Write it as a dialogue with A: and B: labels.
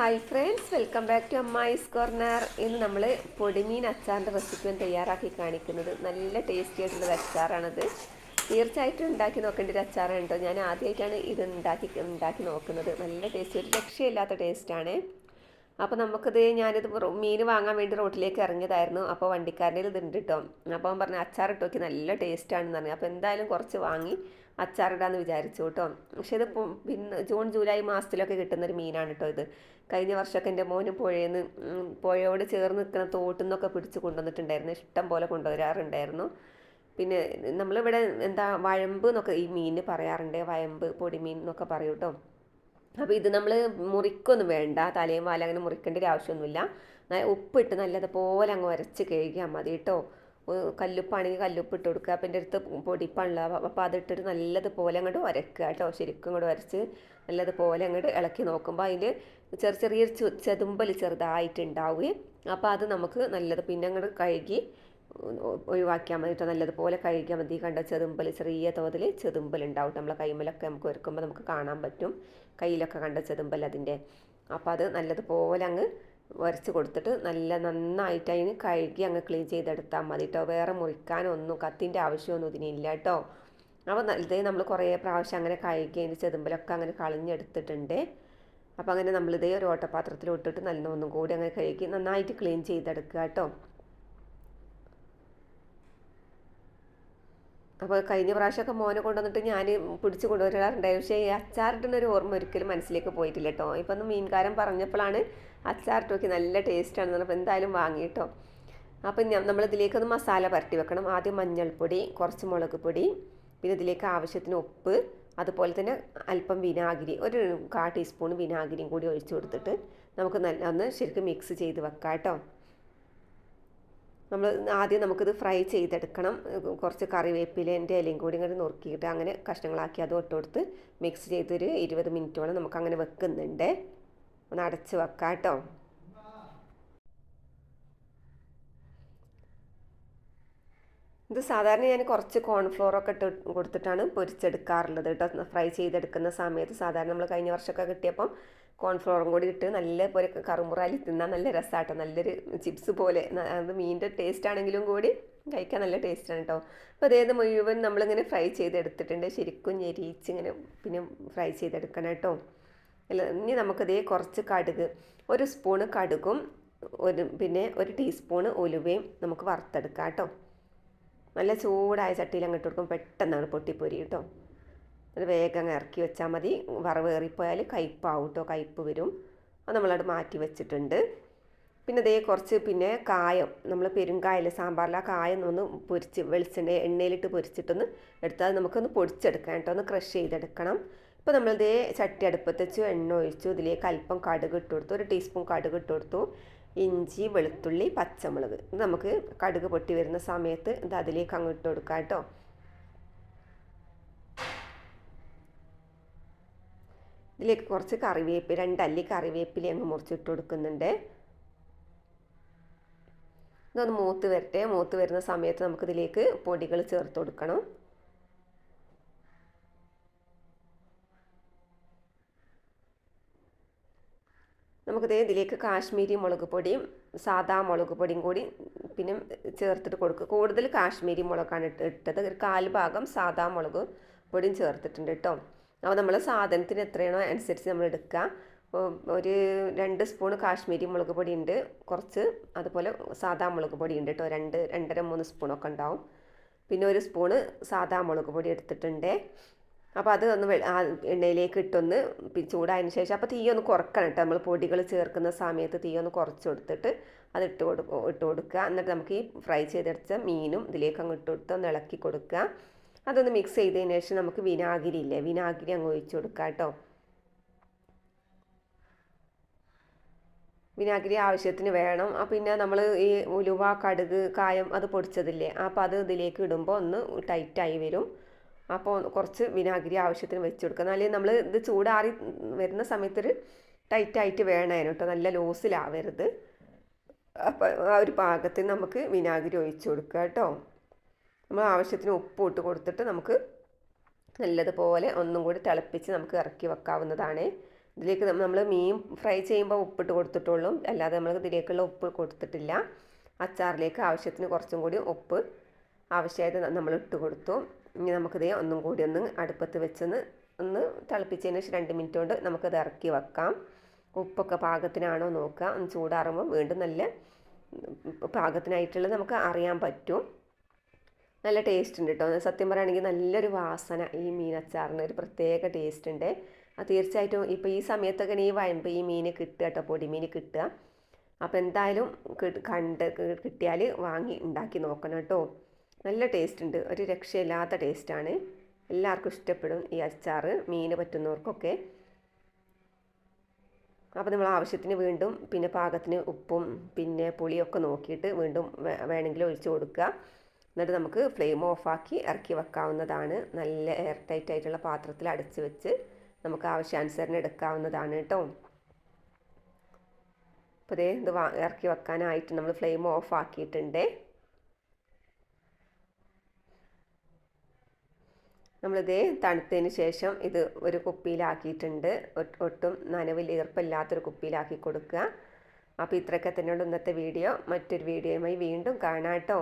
A: Hi friends welcome back to Ammayi's corner ഇന്ന് നമ്മൾ പൊടിമീൻ അച്ചാറിന്റെ റെസിപ്പിയും തയ്യാറാക്കി കാണിക്കുന്നത്. നല്ല ടേസ്റ്റി ആയിട്ടുള്ള അച്ചാറാണത്. തീർച്ചയായിട്ടും ഉണ്ടാക്കി നോക്കേണ്ട ഒരു അച്ചാറാണ് കേട്ടോ. ഞാൻ ആദ്യമായിട്ടാണ് ഇത് ഉണ്ടാക്കി ഉണ്ടാക്കി നോക്കുന്നത്. നല്ല ടേസ്റ്റ് ഒരു രക്ഷയില്ലാത്ത ടേസ്റ്റാണ് അപ്പോൾ നമുക്കിത് ഞാനിത് മീൻ വാങ്ങാൻ വേണ്ടി റോട്ടിലേക്ക് ഇറങ്ങിയതായിരുന്നു. അപ്പോൾ വണ്ടിക്കാരന്റെ ഇത് ഉണ്ട് കേട്ടോ അപ്പോൾ അവൻ പറഞ്ഞു അച്ചാറിട്ട് നോക്കി നല്ല ടേസ്റ്റാണെന്ന് പറഞ്ഞു. അപ്പോൾ എന്തായാലും കുറച്ച് വാങ്ങി അച്ചാറിടാന്ന് വിചാരിച്ചു കേട്ടോ പക്ഷേ ഇത് പിന്നെ ജൂൺ ജൂലൈ മാസത്തിലൊക്കെ കിട്ടുന്നൊരു മീനാണ് കേട്ടോ ഇത്. കഴിഞ്ഞ വർഷമൊക്കെ എന്റെ മോന് പുഴയെന്ന് പുഴയോട് ചേർന്ന് നിൽക്കുന്ന തോട്ടിൽ നിന്നൊക്കെ പിടിച്ച് കൊണ്ടുവന്നിട്ടുണ്ടായിരുന്നു. ഇഷ്ടം പോലെ കൊണ്ടുവരാറുണ്ടായിരുന്നു. പിന്നെ നമ്മളിവിടെ എന്താ വഴമ്പ് എന്നൊക്കെ ഈ മീനിന് പറയാറുണ്ട്. വയമ്പ് പൊടിമീൻ എന്നൊക്കെ പറയും കേട്ടോ അപ്പോൾ ഇത് നമ്മൾ മുറിക്കൊന്നും വേണ്ട തലയും വാല അങ്ങനെ മുറിക്കേണ്ട ഒരു ആവശ്യമൊന്നുമില്ല. ഉപ്പിട്ട് നല്ലതുപോലെ അങ്ങ് ഉരച്ച് കഴുകിയാൽ മതി കേട്ടോ കല്ലുപ്പാണെങ്കിൽ കല്ലുപ്പ് ഇട്ട് കൊടുക്കുക. അപ്പം എന്റെ അടുത്ത് പൊടിപ്പാണല്ലോ അപ്പോൾ അതിട്ടിട്ട് നല്ലതുപോലെ അങ്ങോട്ട് ഉരക്കുക കേട്ടോ ശരിക്കും അങ്ങോട്ട് ഉരച്ച് നല്ലതുപോലെ അങ്ങോട്ട് ഇളക്കി നോക്കുമ്പോൾ അതിൽ ചെറിയ ചെതുമ്പൽ ചെറുതായിട്ടുണ്ടാവുകയും അപ്പോൾ അത് നമുക്ക് നല്ലത് പിന്നെ അങ്ങോട്ട് കഴുകി ഒഴിവാക്കിയാൽ മതി. കേട്ടോ നല്ലതുപോലെ കഴുകിയാൽ മതി. കണ്ട? ചെറുമ്പൽ ചെറിയ തോതിൽ ചെറുമ്പൽ ഉണ്ടാവും നമ്മളെ കൈമലൊക്കെ നമുക്ക് ഒരുക്കുമ്പോൾ നമുക്ക് കാണാൻ പറ്റും. കയ്യിലൊക്കെ കണ്ട ചെറുമ്പൽ അതിന്റെ? അപ്പോൾ അത് നല്ലതുപോലെ അങ്ങ് വരച്ച് കൊടുത്തിട്ട് നല്ല നന്നായിട്ട് അതിന് കഴുകി അങ്ങ് ക്ലീൻ ചെയ്തെടുത്താൽ മതി കേട്ടോ വേറെ മുറിക്കാനൊന്നും കത്തിന്റെ ആവശ്യമൊന്നും ഇതിനില്ല കേട്ടോ അപ്പോൾ നല്ലത് നമ്മൾ കുറേ പ്രാവശ്യം അങ്ങനെ കഴുകി അതിന്റെ ചെതുമ്പലൊക്കെ അങ്ങനെ കളഞ്ഞെടുത്തിട്ടുണ്ട്. അപ്പോൾ അങ്ങനെ നമ്മളിതേ ഒരു ഓട്ടപാത്രത്തിൽ ഇട്ടിട്ട് നല്ല ഒന്നും കൂടി അങ്ങനെ കഴുകി നന്നായിട്ട് ക്ലീൻ ചെയ്തെടുക്കുക കേട്ടോ അപ്പോൾ കഴിഞ്ഞ പ്രാവശ്യമൊക്കെ മോനെ കൊണ്ടുവന്നിട്ട് ഞാൻ പിടിച്ച് കൊണ്ടുവരാറുണ്ടായിരുന്നു പക്ഷേ ഈ അച്ചാറിട്ടുന്നൊരു ഓർമ്മ ഒരിക്കലും മനസ്സിലേക്ക് പോയിട്ടില്ല കേട്ടോ ഇപ്പം ഒന്ന് മീൻകാരൻ പറഞ്ഞപ്പോഴാണ് അച്ചാറിട്ട് നോക്കി നല്ല ടേസ്റ്റാണെന്ന് പറഞ്ഞപ്പോൾ എന്തായാലും വാങ്ങി കേട്ടോ അപ്പം നമ്മളിതിലേക്കൊന്ന് മസാല പരട്ടി വെക്കണം. ആദ്യം മഞ്ഞൾപ്പൊടി കുറച്ച് മുളക് പൊടി പിന്നെ ഇതിലേക്ക് ആവശ്യത്തിന് ഉപ്പ് അതുപോലെ തന്നെ അല്പം വിനാഗിരി ഒരു കാ ടീസ്പൂൺ വിനാഗിരിയും കൂടി ഒഴിച്ചു കൊടുത്തിട്ട് നമുക്ക് നല്ല ഒന്ന് ശരിക്കും മിക്സ് ചെയ്ത് വെക്കാം കേട്ടോ നമ്മൾ ആദ്യം നമുക്കിത് ഫ്രൈ ചെയ്തെടുക്കണം. കുറച്ച് കറിവേപ്പിലേന്റെ ഇലയും കൂടി ഇങ്ങനെ നുറുക്കിയിട്ട് അങ്ങനെ കഷ്ണങ്ങളാക്കി അത് ഒട്ടുകൊടുത്ത് മിക്സ് ചെയ്തൊരു ഇരുപത് മിനിറ്റോളം നമുക്ക് അങ്ങനെ വെക്കുന്നുണ്ട്. ഒന്ന് അടച്ച് വെക്കാം കേട്ടോ. ഇത് സാധാരണ ഞാൻ കുറച്ച് കോൺഫ്ലോറൊക്കെ ഇട്ട് കൊടുത്തിട്ടാണ് പൊരിച്ചെടുക്കാറുള്ളത് കേട്ടോ. ഫ്രൈ ചെയ്തെടുക്കുന്ന സമയത്ത് സാധാരണ നമ്മൾ കഴിഞ്ഞ വർഷമൊക്കെ കിട്ടിയപ്പം കോൺഫ്ലോറും കൂടി ഇട്ട് നല്ല പോലെ കറുമുറാലി തിന്നാൻ നല്ല രസമാട്ടോ നല്ലൊരു ചിപ്സ് പോലെ. അത് മീനിന്റെ ടേസ്റ്റ് ആണെങ്കിലും കൂടി കഴിക്കാൻ നല്ല ടേസ്റ്റാണ് കേട്ടോ അപ്പോൾ അതേത് മുഴുവൻ നമ്മളിങ്ങനെ ഫ്രൈ ചെയ്തെടുത്തിട്ടുണ്ട്. ശരിക്കും ഞെരിച്ച് ഇങ്ങനെ പിന്നെ ഫ്രൈ ചെയ്തെടുക്കണം കേട്ടോ അല്ല ഇനി നമുക്കതേ കുറച്ച് കടുക്. ഒരു സ്പൂണ് കടുകും ഒരു പിന്നെ ഒരു ടീസ്പൂണ് ഉലുവയും നമുക്ക് വറുത്തെടുക്കാം കേട്ടോ നല്ല ചൂടായ ചട്ടിയിൽ അങ്ങോട്ട് കൊടുക്കും. പെട്ടെന്നാണ് പൊട്ടിപ്പൊരി കേട്ടോ അത് വേഗം ഇറക്കി വെച്ചാൽ മതി. വറവ് കയറിപ്പോയാൽ കയ്പ്പാവും കേട്ടോ കയ്പ്പ് വരും. അത് നമ്മളത് മാറ്റി വെച്ചിട്ടുണ്ട്. പിന്നെ ദേ കുറച്ച് പിന്നെ കായം. നമ്മൾ പെരുങ്കായൽ സാമ്പാറിൽ ആ കായം ഒന്ന് പൊരിച്ച് വെളിച്ചെണ്ണ എണ്ണയിലിട്ട് പൊരിച്ചിട്ടൊന്ന് എടുത്താൽ നമുക്കൊന്ന് പൊടിച്ചെടുക്കാം കേട്ടോ. ഒന്ന് ക്രഷ് ചെയ്തെടുക്കണം. ഇപ്പോൾ നമ്മളിതേ ചട്ടി അടുപ്പത്ത് വെച്ചു എണ്ണ ഒഴിച്ചു. ഇതിലേക്ക് അല്പം കടുക് ഇട്ട് കൊടുത്തു. ഒരു ടീസ്പൂൺ കടുക് ഇട്ട് കൊടുത്തു. ഇഞ്ചി വെളുത്തുള്ളി പച്ചമുളക്. നമുക്ക് കടുക് പൊട്ടി വരുന്ന സമയത്ത് ഇത് അതിലേക്ക് അങ്ങ് ഇട്ട് കൊടുക്കാം കേട്ടോ. ഇതിലേക്ക് കുറച്ച് കറിവേപ്പില രണ്ടല്ലി കറിവേപ്പില അങ്ങ് മുറിച്ചിട്ട് കൊടുക്കുന്നുണ്ട്. ഇതൊന്ന് മൂത്ത് വരട്ടെ. മൂത്ത് വരുന്ന സമയത്ത് നമുക്കിതിലേക്ക് പൊടികൾ ചേർത്ത് കൊടുക്കണം. നമുക്കിത് ഇതിലേക്ക് കാശ്മീരി മുളക് പൊടിയും സാദാ മുളക് പൊടിയും കൂടി പിന്നെ ചേർത്തിട്ട് കൊടുക്കുക. കൂടുതൽ കാശ്മീരി മുളകാണ് ഇട്ട് ഇട്ടത്. ഒരു കാൽ ഭാഗം സാദാ മുളക് പൊടിയും ചേർത്തിട്ടുണ്ട് കേട്ടോ. അപ്പോൾ നമ്മൾ സാധനത്തിന് എത്രയാണോ അനുസരിച്ച് നമ്മൾ എടുക്കുക ഒരു രണ്ട് സ്പൂൺ കാശ്മീരി മുളക് പൊടി ഉണ്ട് കുറച്ച് അതുപോലെ സാദാ മുളക് പൊടി ഉണ്ട് കേട്ടോ രണ്ട് രണ്ടര മൂന്ന് സ്പൂണൊക്കെ ഉണ്ടാവും. പിന്നെ ഒരു സ്പൂണ് സാദാ മുളക് പൊടി എടുത്തിട്ടുണ്ട്. അപ്പോൾ അത് ഒന്ന് എണ്ണയിലേക്ക് ഇട്ടൊന്ന് ചൂടായതിന് ശേഷം അപ്പോൾ തീ ഒന്ന് കുറക്കണം കേട്ടോ നമ്മൾ പൊടികൾ ചേർക്കുന്ന സമയത്ത് തീ ഒന്ന് കുറച്ച് കൊടുത്തിട്ട് അത് ഇട്ട് കൊടുക്കുക ഇട്ട് കൊടുക്കുക എന്നിട്ട് നമുക്ക് ഈ ഫ്രൈ ചെയ്തെടുത്ത മീനും ഇതിലേക്ക് അങ്ങ് ഇട്ട് കൊടുത്ത് ഒന്ന് ഇളക്കി കൊടുക്കുക അതൊന്ന് മിക്സ് ചെയ്തതിന് ശേഷം നമുക്ക് വിനാഗിരി ഇല്ലേ? വിനാഗിരി അങ്ങ് ഒഴിച്ചു കൊടുക്കാം കേട്ടോ. വിനാഗിരി ആവശ്യത്തിന് വേണം. പിന്നെ നമ്മൾ ഈ ഉലുവ കടുക് കായം അത് പൊടിച്ചതില്ലേ? അപ്പോൾ അത് ഇതിലേക്ക് ഇടുമ്പോൾ ഒന്ന് ടൈറ്റായി വരും. അപ്പോൾ കുറച്ച് വിനാഗിരി ആവശ്യത്തിന് വെച്ച് കൊടുക്കുക അല്ലെങ്കിൽ നമ്മൾ ഇത് ചൂടാറി വരുന്ന സമയത്തൊരു ടൈറ്റായിട്ട് വേണമായിരുന്നു കേട്ടോ. നല്ല ലോസിലാവരുത്. അപ്പോൾ ആ ഒരു പാകത്തിന് നമുക്ക് വിനാഗിരി ഒഴിച്ചു കൊടുക്കുക കേട്ടോ. നമ്മൾ ആവശ്യത്തിന് ഉപ്പ് ഇട്ട് കൊടുത്തിട്ട് നമുക്ക് നല്ലതുപോലെ ഒന്നും കൂടി തിളപ്പിച്ച് നമുക്ക് ഇറക്കി വെക്കാവുന്നതാണ്. ഇതിലേക്ക് നമ്മൾ മീൻ ഫ്രൈ ചെയ്യുമ്പോൾ ഉപ്പിട്ട് കൊടുത്തിട്ടുള്ളൂ. അല്ലാതെ നമ്മൾ ഇതിലേക്കുള്ള ഉപ്പ് കൊടുത്തിട്ടില്ല. അച്ചാറിലേക്ക് ആവശ്യത്തിന് കുറച്ചും കൂടി ഉപ്പ് ആവശ്യമായത് നമ്മൾ ഇട്ട് കൊടുത്തു. ഇനി നമുക്കിത് ഒന്നും കൂടി ഒന്ന് അടുപ്പത്ത് വെച്ചൊന്ന് ഒന്ന് തിളപ്പിച്ചതിന് ശേഷം രണ്ട് മിനിറ്റ് കൊണ്ട് നമുക്കത് ഇറക്കി വെക്കാം. ഉപ്പൊക്കെ പാകത്തിനാണോ നോക്കുക. ഒന്ന് ചൂടാറുമ്പോൾ വീണ്ടും നല്ല പാകത്തിനായിട്ടുള്ളത് നമുക്ക് അറിയാൻ പറ്റും. നല്ല ടേസ്റ്റ് ഉണ്ട് കേട്ടോ സത്യം പറയുകയാണെങ്കിൽ നല്ലൊരു വാസന ഈ മീനച്ചാറിന് ഒരു പ്രത്യേക ടേസ്റ്റ് ഉണ്ട് അത് തീർച്ചയായിട്ടും ഇപ്പോൾ ഈ സമയത്തൊക്കെ ഈ വയമ്പ് ഈ മീൻ കിട്ടുക കേട്ടോ പൊടിമീൻ കിട്ടുക. അപ്പോൾ എന്തായാലും കണ്ട് കിട്ടിയാൽ വാങ്ങി ഉണ്ടാക്കി നോക്കണം കേട്ടോ നല്ല ടേസ്റ്റ് ഉണ്ട് ഒരു രക്ഷയില്ലാത്ത ടേസ്റ്റാണ്. എല്ലാവർക്കും ഇഷ്ടപ്പെടും ഈ അച്ചാർ മീൻ പറ്റുന്നവർക്കൊക്കെ. അപ്പോൾ നമ്മൾ ആവശ്യത്തിന് വീണ്ടും പിന്നെ പാകത്തിന് ഉപ്പും പിന്നെ പുളിയൊക്കെ നോക്കിയിട്ട് വീണ്ടും വേണമെങ്കിൽ ഒഴിച്ചു കൊടുക്കുക. എന്നിട്ട് നമുക്ക് ഫ്ലെയിം ഓഫാക്കി ഇറക്കി വെക്കാവുന്നതാണ്. നല്ല എയർ ടൈറ്റ് ആയിട്ടുള്ള പാത്രത്തിൽ അടച്ച് വെച്ച് നമുക്ക് ആവശ്യാനുസരണം എടുക്കാവുന്നതാണ് കേട്ടോ. അപ്പോൾ ഇതേ ഇത് ഇറക്കി വെക്കാനായിട്ട് നമ്മൾ ഫ്ലെയിം ഓഫ് ആക്കിയിട്ടുണ്ട്. നമ്മളിതേ തണുത്തതിന് ശേഷം ഇത് ഒരു കുപ്പിയിലാക്കിയിട്ടുണ്ട്. ഒട്ടും നനവിൽ ഈർപ്പമില്ലാത്തൊരു കുപ്പിയിലാക്കി കൊടുക്കുക. അപ്പോൾ ഇത്രയൊക്കെ തന്നെയുള്ള ഇന്നത്തെ വീഡിയോ. മറ്റൊരു വീഡിയോയുമായി വീണ്ടും കാണാം കേട്ടോ.